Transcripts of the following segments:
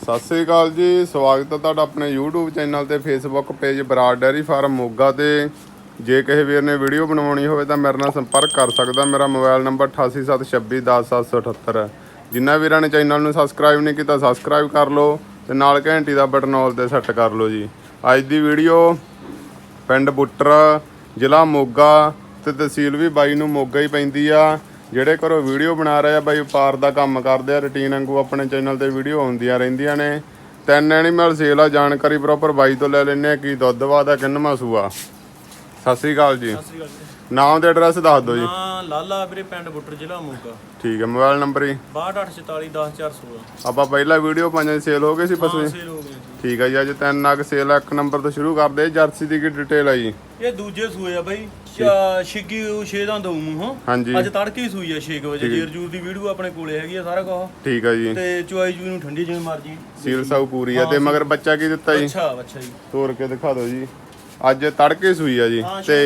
ਸਤਿ ਸ੍ਰੀ ਅਕਾਲ ਜੀ, ਸਵਾਗਤ ਹੈ ਤੁਹਾਡਾ ਆਪਣੇ YouTube ਚੈਨਲ ਤੇ, Facebook page Brar dairy farm Moga ਤੇ। ਜੇ ਕਿਸੇ ਵੀਰ ਨੇ ਵੀਡੀਓ ਬਣਾਉਣੀ ਹੋਵੇ ਤਾਂ ਮੇਰੇ ਨਾਲ ਸੰਪਰਕ ਕਰ ਸਕਦਾ, ਮੇਰਾ ਮੋਬਾਈਲ ਨੰਬਰ 8876210778 ਹੈ। ਜਿਨ੍ਹਾਂ ਵੀਰਾਂ ਨੇ ਚੈਨਲ ਨੂੰ ਸਬਸਕ੍ਰਾਈਬ ਨਹੀਂ ਕੀਤਾ ਸਬਸਕ੍ਰਾਈਬ ਕਰ ਲਓ ਤੇ ਨਾਲ ਘੰਟੀ ਦਾ ਬਟਨ ਆਲ ਤੇ ਸੈੱਟ ਕਰ ਲਓ ਜੀ। ਅੱਜ ਦੀ ਵੀਡੀਓ ਪਿੰਡ ਬੁੱਟਰ, ਜ਼ਿਲ੍ਹਾ ਮੋਗਾ ਤੇ ਤਹਿਸੀਲ ਵੀ ਬਾਈ ਨੂੰ ਮੋਗਾ ਹੀ ਪੈਂਦੀ ਆ। ਜਿਹੜੇ ਘਰੋਂ ਵੀਡੀਓ ਬਣਾ ਰਹੇ ਆ ਬਾਈ ਵਪਾਰ ਦਾ ਕੰਮ ਕਰਦੇ ਆ ਰੁਟੀਨ ਵਾਂਗੂ ਆਪਣੇ ਚੈਨਲ ਤੇ ਵੀਡੀਓ ਆਉਂਦੀਆਂ ਰਹਿੰਦੀਆਂ ਨੇ। ਤਿੰਨ ਐਨੀਮਲ ਸੇਲ ਆ ਜਾਣਕਾਰੀ ਪ੍ਰੋਪਰ ਬਾਈ ਤੋਂ ਲੈ ਲੈਣੇ ਆ ਕੀ ਦੁੱਧ ਵਾਦਾ ਕਿੰਨਵਾਂ ਸੂਆ ਸਤਿ ਸ੍ਰੀ ਅਕਾਲ ਜੀ। ਸਤਿ ਸ੍ਰੀ ਅਕਾਲ ਜੀ। ਨਾਮ ਤੇ ਐਡਰੈਸ ਦੱਸ ਦਿਓ ਜੀ। ਹਾਂ ਲਾਲਾ ਵੀਰੇ ਪਿੰਡ ਬੁੱਟਰ ਜ਼ਿਲ੍ਹਾ ਮੋਗਾ। ਠੀਕ ਹੈ ਮੋਬਾਈਲ ਨੰਬਰ ਜੀ। 6284410416 ਆਪਾਂ ਪਹਿਲਾ ਵੀਡੀਓ ਪੰਜਾਂ ਦੀ ਸੇਲ ਹੋ ਗਈ ਸੀ ਪਸ਼ੂ ਦੀ? ਸੇਲ ਹੋ ਠੀਕ ਹੈ ਜੀ ਅੱਜ ਤਿੰਨ ਨਗ ਸੇਲ ਆ ਇੱਕ ਨੰਬਰ ਤੋਂ ਸ਼ੁਰੂ ਕਰਦੇ ਜਰਸੀ ਦੀ ਕੀ ਡਿਟੇਲ ਆ ਜੀ? ਇਹ ਦੂਜੇ ਸੂਏ ਆ ਬਾਈ। ਉਹ ਛੇ ਦਾ ਦਊ ਮੂੰਹੋਂ ਹਾਂਜੀ। ਅੱਜ ਤੜਕੇ ਹੀ ਸੂਈ ਆ 6 ਵਜੇ ਜੇਰ ਜੂਰ ਦੀ ਵੀਡੀਓ ਆਪਣੇ ਕੋਲੇ ਹੈਗੀ ਆ ਸਾਰਾ ਕੁਝ ਠੀਕ ਹੈ ਜੀ। ਤੇ ਚੁਆਈ ਜੂਈ ਨੂੰ ਠੰਡੀ ਜਿਵੇਂ ਮਰਜ਼ੀ। ਸੀਲ ਸਾਊ ਪੂਰੀ ਆ ਤੇ ਮਗਰ ਬੱਚਾ ਕੀ ਦਿੱਤਾ ਜੀ? ਅੱਛਾ ਅੱਛਾ ਜੀ। ਤੋੜ ਕੇ ਦਿਖਾ ਦਿਓ ਜੀ। ਅੱਜ ਤੜਕੇ ਸੂਈ ਆ ਜੀ। ਹਾਂ, ਤੇ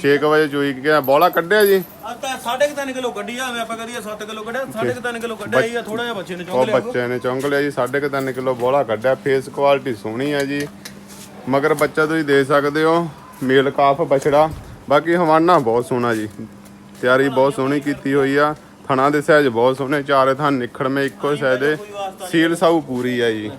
ਛੇ 6 ਵਜੇ ਚੋਈ ਕੇ ਬੋਲਾ ਕੱਢਿਆ ਜੀ? ਆ ਤਾਂ 3.5 ਕਿਲੋ ਕੱਢੀ ਆ ਐਵੇਂ ਆਪਾਂ ਕਰੀਏ 7 ਕਿਲੋ ਕੱਢਿਆ 3.5 ਕਿਲੋ ਕੱਢਿਆ ਹੀ ਆ ਥੋੜਾ ਜਿਹਾ ਬੱਚੇ ਨੇ ਚੁੰਗ ਉਹ ਲਿਆ ਬੱਚੇ ਨੇ ਚੌਂਕ ਲਿਆ ਜੀ 3.5 ਕਿਲੋ ਬੋਲਾ ਕੱਢਿਆ ਫੇਸ ਕੁਆਲਿਟੀ ਸੋਹਣੀ ਆ ਜੀ। ਮਗਰ ਬੱਚਾ ਤੁਸੀਂ ਦੇ ਸਕਦੇ ਹੋ ਮੇਲ ਕਾਫ ਬਛੜਾ। ਬਾਕੀ ਹਵਾਨਾ ਬਹੁਤ ਸੋਹਣਾ ਜੀ। ਤਿਆਰੀ ਬਹੁਤ ਸੋਹਣੀ ਕੀਤੀ ਹੋਈ ਆ। ਥਣਾ ਦੇ ਸਹਿਜ ਬਹੁਤ ਸੋਹਣੇ ਚਾਰੇ ਥਾਂ ਨਿਖੜਵੇਂ ਇੱਕੋ ਸਹਿ ਦੇ ਸੀਲ ਸਾਊ ਪੂਰੀ ਆ ਜੀ।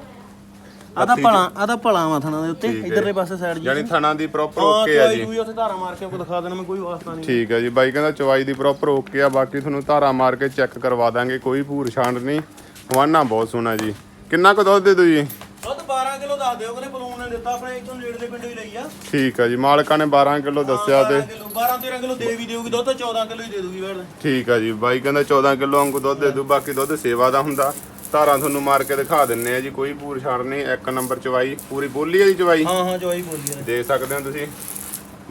ਆ ਤਾਂ ਭਲਾ ਆ ਤਾਂ ਭਲਾ ਮਾਥਣਾ ਦੇ ਉੱਤੇ। ਇਧਰਲੇ ਪਾਸੇ ਸਾਈਡ ਜੀ। ਯਾਨੀ ਥਣਾ ਦੀ ਪ੍ਰੋਪਰ ਓਕੇ ਆ ਜੀ। ਜੂਈ ਉੱਥੇ ਧਾਰਾ ਮਾਰ ਕੇ ਆਪਕੋ ਦਿਖਾ ਦੇਣਾ ਮੈਂ ਕੋਈ ਵਾਸਤਾ ਨਹੀਂ। ਠੀਕ ਹੈ ਜੀ। ਬਾਈ ਕਹਿੰਦਾ ਚਵਾਈ ਦੀ ਪ੍ਰੋਪਰ ਓਕੇ ਆ ਬਾਕੀ ਤੁਹਾਨੂੰ ਧਾਰਾ ਮਾਰ ਕੇ ਚੈੱਕ ਕਰਵਾ ਦਾਂਗੇ ਕੋਈ ਭੂਰ ਛਾਂਡ ਨਹੀਂ। ਹਵਾਨਾ ਬਹੁਤ ਸੋਹਣਾ ਜੀ। ਕਿੰਨਾ ਕੁ ਦੁੱਧ ਦੇ ਦੋ ਜੀ? ਦੁੱਧ 12 ਕਿਲੋ ਦੱਸ ਦਿਓ ਕਹਿੰਦੇ ਬਲੂਨ ਨੇ ਦਿੱਤਾ ਆਪਣੇ ਇੱਥੋਂ ਨੇੜੇ ਦੇ ਪਿੰਡੋਂ ਹੀ ਲਈ ਆ। ਠੀਕ ਹੈ ਜੀ ਮਾਲਕਾਂ ਨੇ 12 ਕਿਲੋ ਦੱਸਿਆ ਤੇ। 12 ਕਿਲੋ 12 13 ਕਿਲੋ ਦੇ ਵੀ ਦੇਊਗੀ ਦੁੱਧ 14 ਕਿਲੋ ਹੀ ਦੇ ਦੂਗੀ ਵੜ ਠੀਕ ਆ ਜੀ ਬਾਈ ਕਹਿੰਦਾ 14 ਕਿਲੋ ਵਾਂਗੂ ਦੁੱਧ ਦੇ ਦੂ ਬਾਕੀ ਦੁੱਧ ਸੇਵਾ ਦਾ ਹੁੰਦਾ। ਧਾਰਾਂ ਤੁਹਾਨੂੰ ਮਾਰ ਕੇ ਦਿਖਾ ਦਿੰਨੇ ਆ ਜੀ ਕੋਈ ਪੂਰ ਛਾੜ ਨਹੀਂ ਇੱਕ ਨੰਬਰ ਚਵਾਈ ਪੂਰੀ ਬੋਲੀ ਜੀ ਚਵਾਈ? ਹਾਂ ਹਾਂ ਜਵਾਈ ਬੋਲੀ ਦੇ ਸਕਦੇ ਹੋ ਤੁਸੀਂ।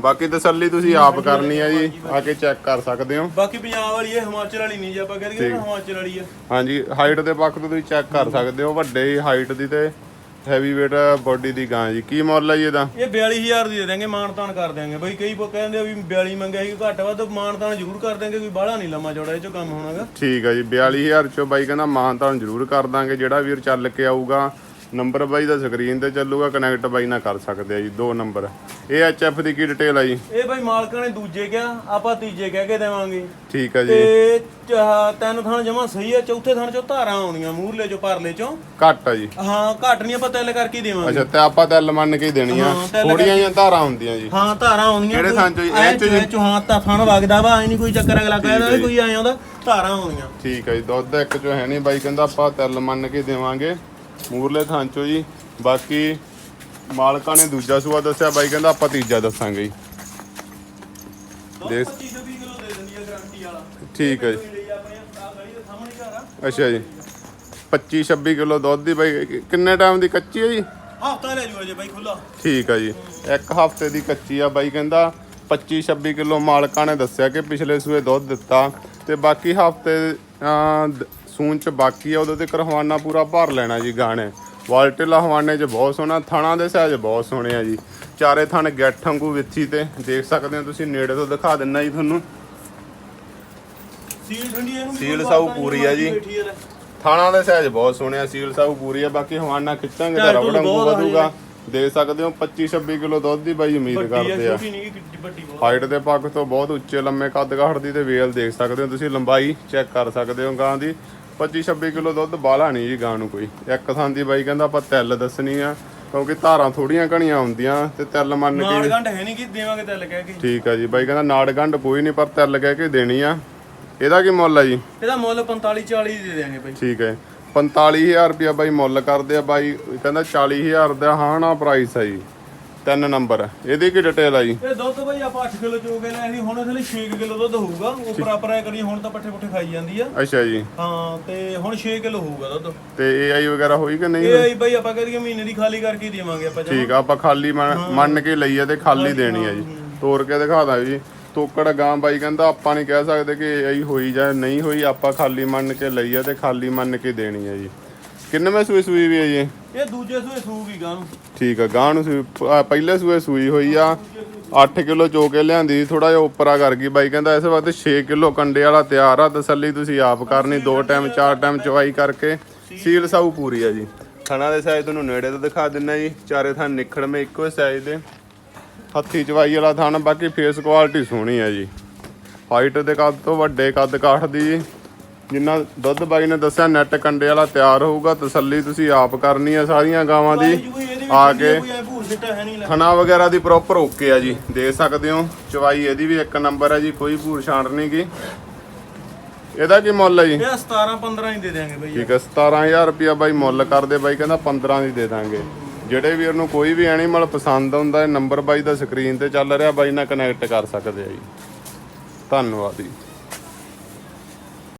ਬਾਕੀ ਤਸੱਲੀ ਤੁਸੀਂ ਆਪ ਕਰਨੀ ਆ ਜੀ ਆ ਕੇ ਚੈੱਕ ਕਰ ਸਕਦੇ ਹੋ। ਬਾਕੀ ਪੰਜਾਬ ਵਾਲੀ ਇਹ ਹਿਮਾਚਲ ਵਾਲੀ ਨਹੀਂ ਜੇ ਆਪਾਂ ਕਹਿ ਦਈਏ ਨਾ ਹਿਮਾਚਲ ਵਾਲੀ ਆ। ਹਾਂਜੀ ਹਾਈਟ ਦੇ ਪੱਖ ਤੋਂ ਤੁਸੀਂ ਚੈੱਕ ਕਰ ਸਕਦੇ ਹੋ ਵੱਡੇ ਹਾਈਟ ਦੀ ਤੇ ਹੈਵੀ weight ਬੋਡੀ ਦੀ ਗਾਂ ਜੀ। ਕੀ ਮੁੱਲ ਹੈ ਜੀ ਇਹਦਾ? ਇਹ 42000 ਦੀ ਦੇ ਦਾਂਗੇ ਮਾਨਤਾਨ ਕਰ ਦਿਆਂਗੇ। ਬਈ ਕਈ ਲੋਕ ਕਹਿੰਦੇ ਆ ਵੀ 42 ਮੰਗਿਆ ਸੀ ਘੱਟ ਵੱਧ ਮਾਨਤਾਨ ਜ਼ਰੂਰ ਕਰ ਦਿਆਂਗੇ ਕੋਈ ਬਾਹਲਾ ਨਹੀਂ ਲੰਮਾ ਚੌੜਾ ਇਹ ਚੋਂ ਕੰਮ ਹੋਣਾਗਾ। ਠੀਕ ਹੈ ਜੀ 42000 ਚੋਂ ਬਾਈ ਕਹਿੰਦਾ ਮਾਨ ਤਾਂ ਜ਼ਰੂਰ ਕਰ ਦਾਂਗੇ ਜਿਹੜਾ ਵੀਰ ਚੱਲ ਕੇ ਆਊਗਾ। ਨੰਬਰ ਬਾਈ ਦਾ ਸਕਰੀਨ ਤੇ ਚੱਲੂਗਾ ਕਨੈਕਟ ਬਾਈ ਨਾਲ ਕਰ ਸਕਦੇ ਆ ਜੀ ਦੋ ਨੰਬਰ। ਇਹ ਐਚਐਫ ਦੀ ਕੀ ਡਿਟੇਲ ਆ ਜੀ? ਇਹ ਬਈ ਮਾਲਕਾਂ ਨੇ ਦੂਜੇ ਕਿਹਾ ਆਪਾਂ ਤੀਜੇ ਕਹਿ ਕੇ ਦੇਵਾਂਗੇ। ਠੀਕ ਹੈ ਜੀ। ਤੇ ਤਿੰਨ ਥਾਂ ਜਮਾ ਸਹੀ ਆ ਚੌਥੇ ਥਾਂ ਚੋਂ ਧਾਰਾਂ ਆਉਣੀਆਂ ਮੂਹਰਲੇ ਚੋਂ ਪਰਲੇ ਚੋਂ। ਘੱਟ ਆ ਜੀ। ਹਾਂ ਘੱਟ ਨਹੀਂ ਆਪਾਂ ਤਿਲ ਕਰਕੇ ਹੀ ਦੇਵਾਂਗੇ। ਅੱਛਾ ਤੇ ਆਪਾਂ ਤਾਂ ਮੰਨ ਕੇ ਹੀ ਦੇਣੀ ਆ ਹਾਂ, ਤਿਲ ਥੋੜੀਆਂ ਜਿਹੀਆਂ ਧਾਰਾਂ ਹੁੰਦੀਆਂ ਜੀ। ਹਾਂ ਧਾਰਾਂ ਆਉਂਦੀਆਂ ਕਿਹੜੇ ਥਾਂ ਚੋਂ ਜੀ? ਇਹ ਚੋਂ ਜੀ? ਐਂ ਚੋਂ ਹਾਂ ਤਾਂ ਥਣ ਵਗਦਾ ਵਾ ਐ ਨਹੀਂ ਕੋਈ ਚੱਕਰ ਅਗਲਾ ਕਹਿੰਦਾ ਵੀ ਕੋਈ ਆਇਆ ਆਉਂਦਾ ਧਾਰਾਂ ਆਉਂਦੀਆਂ ਠੀਕ ਹੈ ਜੀ ਦੁੱਧ ਇੱਕ ਚੋਂ ਹੈ ਨਹੀਂ ਬਾਈ ਕਹਿੰਦਾ ਆਪਾਂ ਤਿਲ ਮੰਨ ਕੇ ਦੇਵਾਂਗੇ। ਮੂਰਲੇ ਥਾਂ ਚੋਂ ਜੀ। ਬਾਕੀ ਮਾਲਕਾਂ ਨੇ ਦੂਜਾ ਸੂਆ ਦੱਸਿਆ ਬਾਈ ਕਹਿੰਦਾ ਆਪਾਂ ਤੀਜਾ ਦੱਸਾਂਗੇ ਜੀ। ਦੁੱਧ 25 20 ਕਿਲੋ ਦੇ ਦਿੰਦੀ ਆ ਗਾਰੰਟੀ ਵਾਲਾ ਠੀਕ ਹੈ ਜੀ। ਲਈ ਆਪਣੇ ਆ ਗਲੀ ਦੇ ਸਾਹਮਣੇ ਘਰ ਆ ਅੱਛਾ ਜੀ। 25 26 ਕਿਲੋ ਦੁੱਧ ਦੀ ਬਾਈ ਕਿੰਨੇ ਟਾਈਮ ਦੀ ਕੱਚੀ ਹੈ ਜੀ? ਹਫਤਾ ਲੈ ਜੂਗਾ ਜੇ ਬਾਈ ਖੁੱਲਾ ਠੀਕ ਆ ਜੀ। ਇੱਕ ਹਫ਼ਤੇ ਦੀ ਕੱਚੀ ਆ ਬਾਈ ਕਹਿੰਦਾ। 25 26 ਕਿਲੋ ਮਾਲਕਾਂ ਨੇ ਦੱਸਿਆ ਕਿ ਪਿਛਲੇ ਸੂਏ ਦੁੱਧ ਦਿੱਤਾ। ਤੇ ਬਾਕੀ ਹਫ਼ਤੇ ਸੂਨ ਚ ਬਾਕੀ ਆ ਉਹਦੇ ਤੇ ਕਰਹਵਾਨਾ ਪੂਰਾ ਭਰ ਲੈਣਾ ਜੀ ਗਾਣੇ। ਵਾਲਟੇਲਾ ਹਵਾਨੇ ਚ ਬਹੁਤ ਸੋਹਣਾ ਥਣਾ ਦੇ ਸਾਈਜ਼ ਬਹੁਤ ਸੋਹਣੇ ਆ ਜੀ। ਚਾਰੇ ਥਣ ਗੱਠ ਵਾਂਗੂ ਵਿੱਚੀ ਤੇ ਦੇਖ ਸਕਦੇ ਹੋ ਤੁਸੀਂ ਨੇੜੇ ਤੋਂ ਦਿਖਾ ਦਿੰਨਾ ਜੀ ਤੁਹਾਨੂੰ। ਸੀਲ ਠੰਡੀ ਇਹਨੂੰ ਸੀਲ ਸਾਊ ਪੂਰੀ ਆ ਜੀ। ਥਾਣਾ ਦੇ ਸਾਈਜ਼ ਬਹੁਤ ਸੋਹਣੇ ਆ ਸੀਲ ਸਾਊ ਪੂਰੀ ਆ ਬਾਕੀ ਹਵਾਨਾ ਖਿੱਚਾਂਗੇ ਤਾਂ ਰਬੜ ਜੀ। ਵਧੂਗਾ। ਦੇ ਸਕਦੇ ਹੋ 25 26 ਕਿਲੋ ਦੁੱਧ ਦੀ ਬਾਈ ਉਮੀਦ ਕਰਦੇ ਆ। ਹਾਈਟ ਦੇ ਪੱਖ ਤੋਂ ਬਹੁਤ ਉੱਚੇ ਲੰਮੇ ਕੱਦ ਕਾਠ ਦੀ ਤੇ ਵੇਲ ਦੇਖ ਸਕਦੇ ਹੋ ਤੁਸੀਂ ਲੰਬਾਈ ਚੈੱਕ ਕਰ ਸਕਦੇ ਹੋ ਗਾਂ ਦੀ। 25 26 ਕਿਲੋ ਦੁੱਧ ਬਾਲਾ ਨਹੀਂ ਜੀ ਗਾਂ ਨੂੰ ਕੋਈ। ਇੱਕ ਥਾਂ ਦੀ ਬਾਈ ਕਹਿੰਦਾ ਆਪਾਂ ਤਿਲ ਦੱਸਣੀ ਆ ਕਿਉਂਕਿ ਧਾਰਾਂ ਥੋੜੀਆਂ ਘਣੀਆਂ ਹੁੰਦੀਆਂ ਤੇ ਤਿਲ ਮੰਨ ਨਾੜ ਕੇ ਗੰਢ ਹੈ ਨਹੀਂ ਕਿ ਦੇਵਾਂਗੇ ਤੇ ਕਹਿ ਕੇ। ਠੀਕ ਆ ਜੀ ਬਾਈ ਕਹਿੰਦਾ ਨਾੜ ਗੰਢ ਕੋਈ ਨਹੀਂ ਪਰ ਤਿਲ ਕਹਿ ਕੇ ਦੇਣੀ ਆ। ਇਹਦਾ ਕੀ ਮੁੱਲ ਆ ਜੀ? ਇਹਦਾ ਮੁੱਲ 45 40 ਦੇ ਦੇਵਾਂਗੇ ਬਾਈ। ਠੀਕ ਹੈ 45000 ਰੁਪਇਆ ਬਾਈ ਮੁੱਲ ਕਰਦੇ ਆ ਬਾਈ ਕਹਿੰਦਾ 40000 ਦਾ ਹਾਣਾ ਪ੍ਰਾਈਸ ਆ ਜੀ। ਤਿੰਨ ਨੰਬਰ। ਇਹਦੀ ਕੀ ਡਿਟੇਲ ਆ ਜੀ? ਇਹ ਦੁੱਧ ਬਾਈ ਆਪਾਂ 8 ਕਿਲੋ ਚੋ ਕੇ ਲੈ ਸੀ ਹੁਣ ਇਹਦੇ ਲਈ 6 ਕਿਲੋ ਦੁੱਧ ਹੋਊਗਾ। ਉੱਪਰ ਆਪਰ ਐ ਕਰੀਏ ਹੁਣ ਤਾਂ ਪੱਠੇ ਪੁੱਠੇ ਖਾਈ ਜਾਂਦੀ ਆ। ਅੱਛਾ ਜੀ। ਹਾਂ ਤੇ ਹੁਣ 6 ਕਿਲੋ ਹੋਊਗਾ ਦੁੱਧ। ਤੇ ਏਆਈ ਵਗੈਰਾ ਹੋਈ ਕਿ ਨਹੀਂ? ਇਹ ਆਈ ਬਾਈ ਆਪਾਂ ਕਰੀਏ ਮਹੀਨੇ ਦੀ ਖਾਲੀ ਕਰਕੇ ਦੇਵਾਂਗੇ ਆਪਾਂ। ਠੀਕ ਆ ਆਪਾਂ ਖਾਲੀ ਮੰਨ ਕੇ ਲਈ ਆ ਤੇ ਖਾਲੀ ਦੇਣੀ ਆ ਜੀ। ਤੋੜ ਕੇ ਦਿਖਾ ਦਾਂ ਜੀ। ਤੋਕੜ ਗਾਂ ਬਾਈ ਕਹਿੰਦਾ ਆਪਾਂ ਨਹੀਂ ਕਹਿ ਸਕਦੇ ਕਿ ਇਹ ਹੋਈ ਜਾਂ ਨਹੀਂ ਹੋਈ ਆਪਾਂ ਖਾਲੀ ਮੰਨ ਕੇ ਲਈ ਆ ਤੇ ਖਾਲੀ ਮੰਨ ਕੇ ਦੇਣੀ ਆ ਜੀ। ਕਿੰਨਵੇਂ ਸੂਈ ਸੂਈ ਵੀ ਆ ਜੀ? ਇਹ ਦੂਜੇ ਸੂਏ ਸੂਗੀ ਗਾਂ ਨੂੰ। ਠੀਕ ਆ ਗਾਂ ਨੂੰ ਸੂਈ ਪਹਿਲੇ ਸੂਏ ਸੂਈ ਹੋਈ ਆ। 8 ਕਿਲੋ ਚੋ ਕੇ ਲਿਆਂਦੀ ਥੋੜਾ ਜਿਹਾ ਉੱਪਰਾ ਕਰ ਗਈ ਬਾਈ ਕਹਿੰਦਾ ਇਸ ਵਕਤ 6 ਕਿਲੋ ਕੰਡੇ ਵਾਲਾ ਤਿਆਰ ਆ ਤਸੱਲੀ ਤੁਸੀਂ ਆਪ ਕਰਨੀ ਦੋ ਟਾਈਮ ਚਾਰ ਟਾਈਮ ਚਵਾਈ ਕਰਕੇ। ਸੀਲ ਸਾਊ ਪੂਰੀ ਆ ਜੀ। ਥਣਾ ਦੇ ਸਾਈਜ਼ ਤੁਹਾਨੂੰ ਨੇੜੇ ਤੋਂ ਦਿਖਾ ਦਿੰਨਾ ਜੀ ਚਾਰੇ ਥਾਂ ਨਿਖੜਵੇਂ ਇੱਕੋ ਸਾਈਜ਼ ਦੇ। ਹੱਥੀ ਚਵਾਈ ਵਾਲਾ ਥਣ ਬਾਕੀ ਫੇਸ ਕੁਆਲਿਟੀ ਸੋਹਣੀ ਆ ਜੀ। ਹਾਈਟ ਦੇ ਕੱਦ ਤੋਂ ਵੱਡੇ ਕੱਦ ਕਾਠ ਦੀ। ਜੀ ਜਿੰਨਾ ਦੁੱਧ ਬਾਈ ਨੇ ਦੱਸਿਆ ਨੈਟ ਕੰਡੇ ਵਾਲਾ ਤਿਆਰ ਹੋਊਗਾ ਤਸੱਲੀ ਤੁਸੀਂ ਆਪ ਕਰਨੀ ਆ ਸਾਰੀਆਂ ਗਾਵਾਂ ਦੀ। ਆ ਕੇ ਥਣਾ ਵਗੈਰਾ ਦੀ ਪ੍ਰੋਪਰ ਓਕੇ ਆ ਜੀ ਦੇ ਸਕਦੇ ਹੋ। ਚਵਾਈ ਇਹਦੀ ਵੀ ਇੱਕ ਨੰਬਰ ਹੈ ਜੀ ਕੋਈ ਭੂਰ ਛਾਂਟ ਨਹੀਂ ਗੀ। ਇਹਦਾ ਕੀ ਮੁੱਲ ਹੈ ਜੀ? ਇਹ 17 15 ਹੀ ਦੇ ਦਿਆਂਗੇ ਬਈ ਠੀਕ ਹੈ 17000 ਰੁਪਿਆ ਬਾਈ ਮੁੱਲ ਕਰਦੇ ਬਾਈ ਕਹਿੰਦਾ 15 ਦੀ ਦੇ ਦਾਂਗੇ। ਜਿਹੜੇ ਵੀਰ ਨੂੰ ਕੋਈ ਵੀ ਐਨੀਮਲ ਪਸੰਦ ਆਉਂਦਾ ਹੈ ਨੰਬਰ ਬਾਈ ਦਾ ਸਕਰੀਨ ਤੇ ਚੱਲ ਰਿਹਾ ਬਾਈ ਨਾਲ ਕਨੈਕਟ ਕਰ ਸਕਦੇ ਆ ਜੀ। ਧੰਨਵਾਦ ਜੀ।